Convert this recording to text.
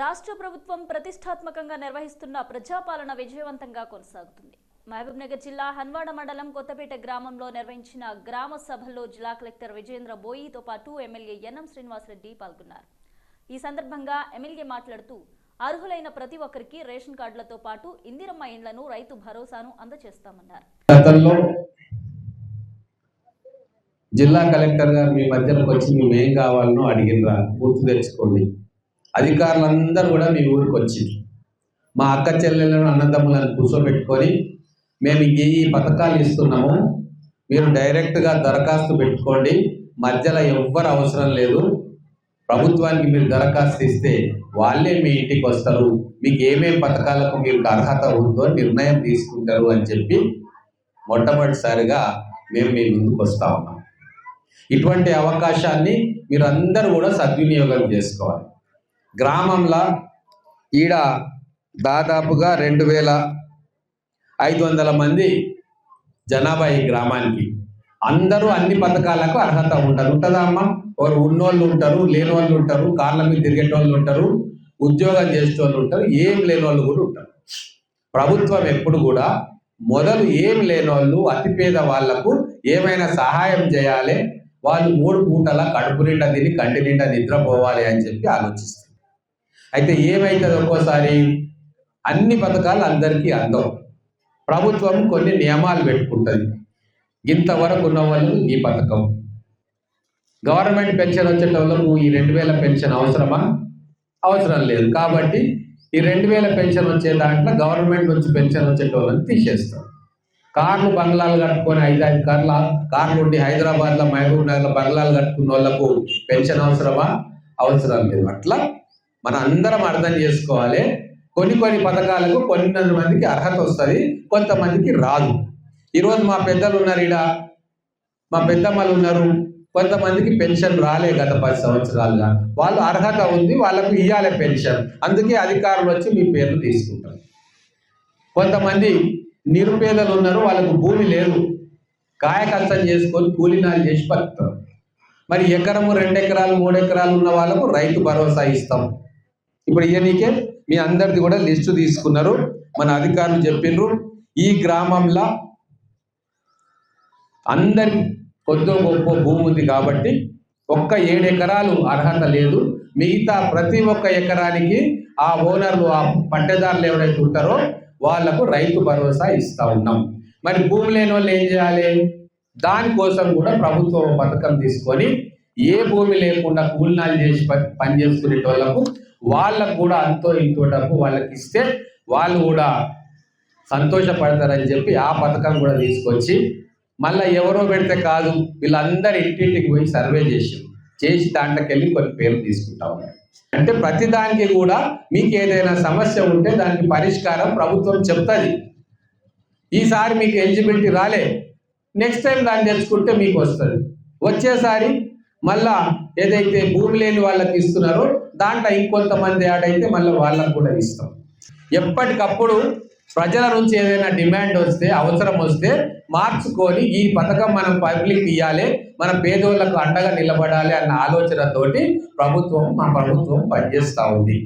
రాష్ట్ర ప్రభుత్వం ప్రతిష్టాత్మకంగా నిర్వహిస్తున్న ప్రజాపాలన విజయవంతంగా కొనసాగుతుంది. మహబూబ్నగర్ జిల్లా హన్వాడ మండలం కొత్తపేట గ్రామంలో నిర్వహించిన గ్రామ సభల్లో జిల్లా కలెక్టర్ విజేంద్ర బోయితో పాటు ఎమ్మెల్యే ఎన్ఎం శ్రీనివాసరెడ్డి పాల్గొన్నారు. ఈ సందర్భంగా ఎమ్మెల్యే మాట్లాడుతూ అర్హులైన ప్రతి ఒక్కరికి రేషన్ కార్డులతో పాటు ఇందిరమ్మ ఇండ్లను రైతు భరోసాను అందజేస్తామన్నారు. జిల్లా కలెక్టర్ గారు మీ మధ్యలోకి వచ్చి మేము ఏం కావాలనో అడిగినరా గుర్తు తెచ్చుకోండి. అధికారులందరూ కూడా మీ ఊరికి వచ్చింది మా అక్క చెల్లెలను అన్నదమ్ములను కూర్చోబెట్టుకొని మేము ఈ ఈ పథకాలు ఇస్తున్నాము. మీరు డైరెక్ట్గా దరఖాస్తు పెట్టుకోండి. మధ్యలో ఎవ్వరు అవసరం లేదు. ప్రభుత్వానికి మీరు దరఖాస్తు ఇస్తే వాళ్ళే మీ ఇంటికి వస్తారు. మీకు ఏమేమి పథకాలకు మీకు అర్హత ఉందో నిర్ణయం తీసుకుంటారు అని చెప్పి మొట్టమొదటిసారిగా మేము మీ ముందుకు వస్తా ఉన్నాం. ఇటువంటి అవకాశాన్ని మీరు అందరూ కూడా సద్వినియోగం చేసుకోవాలి. గ్రామంలో ఈడ దాదాపుగా రెండు వేల ఐదు వందల మంది జనాభా ఈ గ్రామానికి. అందరూ అన్ని పథకాలకు అర్హత ఉంటారు. ఉంటుందా అమ్మ? వారు ఉన్నోళ్ళు ఉంటారు లేని వాళ్ళు ఉంటారు కార్ల మీద తిరిగేటోళ్ళు ఉంటారు ఉద్యోగం చేసేటోళ్ళు ఉంటారు ఏం లేని వాళ్ళు కూడా ఉంటారు. ప్రభుత్వం ఎప్పుడు కూడా మొదలు ఏం లేని వాళ్ళు అతిపేద వాళ్ళకు ఏమైనా సహాయం చేయాలి వాళ్ళు మూడు పూటల కడుపు నిండా తిని కంటి నిండా నిద్రపోవాలి అని చెప్పి ఆలోచిస్తారు అయితే ఏమైతుంది ఒక్కోసారి? అన్ని పథకాలు అందరికీ అందవు ప్రభుత్వం కొన్ని నియమాలు పెట్టుకుంటుంది. ఇంతవరకు ఉన్న వాళ్ళు ఈ పథకం. గవర్నమెంట్ పెన్షన్ వచ్చేటోళ్ళకు ఈ రెండు వేల పెన్షన్ అవసరమా? అవసరం లేదు. కాబట్టి ఈ రెండు వేల పెన్షన్ వచ్చే దాంట్లో గవర్నమెంట్ నుంచి పెన్షన్ వచ్చేటోళ్ళని తీసేస్తాం కార్లు బంగ్లాలు కట్టుకొని ఐదు ఐదు కార్ల కార్లు ఉండి హైదరాబాద్లో మహబూబ్ నగర్లో బంగ్లాలు కట్టుకున్న వాళ్ళకు పెన్షన్ అవసరమా? అవసరం లేదు. అట్లా మన అందరం అర్థం చేసుకోవాలి. కొన్ని కొన్ని పథకాలకు కొన్ని మందికి అర్హత వస్తుంది కొంతమందికి రాదు. ఈరోజు మా పెద్దలు ఉన్నారు ఈడ మా పెద్దమ్మలు ఉన్నారు. కొంతమందికి పెన్షన్ రాలే గత పది సంవత్సరాలుగా. వాళ్ళు అర్హత ఉంది వాళ్ళకు ఇవ్వాలి పెన్షన్. అందుకే అధికారులు వచ్చి మీ పేర్లు తీసుకుంటారు. కొంతమంది నిరుపేదలు ఉన్నారు వాళ్ళకు భూమి లేదు. కాయ కష్టం చేసుకొని కూలినాలు చేసి బతుకుతారు. మరి ఎకరము రెండు ఎకరాలు మూడు ఎకరాలు ఉన్న వాళ్ళకు రైతు భరోసా ఇస్తాం. ఇప్పుడు ఇయనీకే మీ అందరిది కూడా లిస్టు తీసుకున్నారు. మన అధికారులు చెప్పిండ్రు ఈ గ్రామంలో అందరి కొద్దో గొప్ప భూమి ఉంది కాబట్టి ఒక్క ఏడు ఎకరాలు అర్హత లేదు. మిగతా ప్రతి ఒక్క ఎకరానికి ఆ ఓనర్లు ఆ పట్టెదారులు ఎవరైతే ఉంటారో వాళ్ళకు రైతు భరోసా ఇస్తా ఉన్నాం. మరి భూమి లేని వాళ్ళు ఏం చేయాలి? దానికోసం కూడా ప్రభుత్వం పథకం తీసుకొని ఏ భూమి లేకుండా కూలినాలు చేసి పని పని చేసుకునేటోళ్ళకు వాళ్ళకు కూడా అంతో ఇంతో డబ్బు వాళ్ళకి ఇస్తే వాళ్ళు కూడా సంతోషపడతారని చెప్పి ఆ పథకం కూడా తీసుకొచ్చి మళ్ళీ ఎవరో పెడితే కాదు వీళ్ళందరూ ఇంటింటికి పోయి సర్వే చేసి చేసి దాంట్లోకెళ్ళి కొన్ని పేర్లు తీసుకుంటా ఉన్నారు. అంటే ప్రతి దానికి కూడా మీకు ఏదైనా సమస్య ఉంటే దానికి పరిష్కారం ప్రభుత్వం చెప్తుంది. ఈసారి మీకు ఎలిజిబిలిటీ రాలే. నెక్స్ట్ టైం దాన్ని తెచ్చుకుంటే మీకు వస్తుంది. వచ్చేసారి మళ్ళా ఏదైతే భూమి లేని వాళ్ళకి ఇస్తున్నారో దాంట్లో ఇంకొంతమంది యాడ్ అయితే మళ్ళీ వాళ్ళకు కూడా ఇస్తాం. ఎప్పటికప్పుడు ప్రజల నుంచి ఏదైనా డిమాండ్ వస్తే అవసరం వస్తే మార్చుకొని ఈ పథకం మనం పబ్లిక్ ఇవ్వాలి మన పేదోళ్ళకు అండగా నిలబడాలి అన్న ఆలోచనతోటి ప్రభుత్వం మా ప్రభుత్వం పనిచేస్తూ ఉంది.